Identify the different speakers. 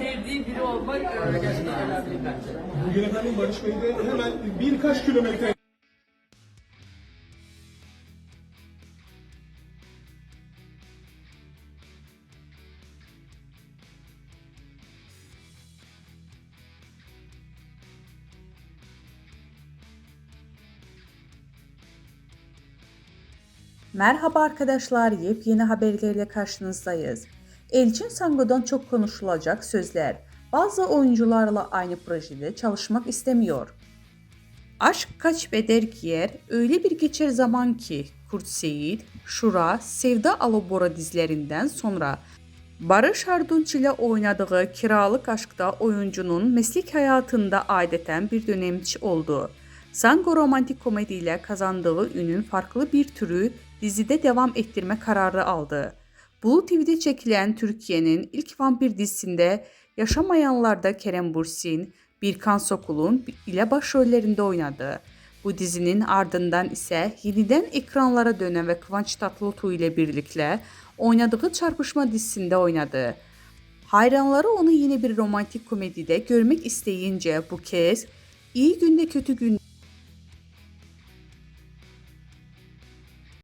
Speaker 1: sevdiği biri olmak e, gerçekten önemli bence.
Speaker 2: Bugün efendim Barış Bey de hemen birkaç kilometre
Speaker 3: Merhaba arkadaşlar, yepyeni haberlerle karşınızdayız. Elçin Sango'dan çok konuşulacak sözler. Bazı oyuncularla aynı projede çalışmak istemiyor. Aşk kaç beder giyer, öyle bir geçer zaman ki Kurt Seyit, Şura, Sevda Alabora dizilerinden sonra Barış Arduç ile oynadığı Kiralık Aşk'ta oyuncunun meslek hayatında adeten bir dönemçi oldu. Sango romantik komediyle kazandığı ünün farklı bir türü dizide devam ettirme kararı aldı. Blue TV'de çekilen Türkiye'nin ilk vampir dizisinde Yaşamayanlar'da Kerem Bursin, Birkan Sokul'un ile başrollerinde oynadı. Bu dizinin ardından ise yeniden ekranlara dönen ve Kıvanç Tatlıtuğ ile birlikte oynadığı Çarpışma dizisinde oynadı. Hayranları onu yine bir romantik komedide görmek isteyince bu kez iyi günde kötü günde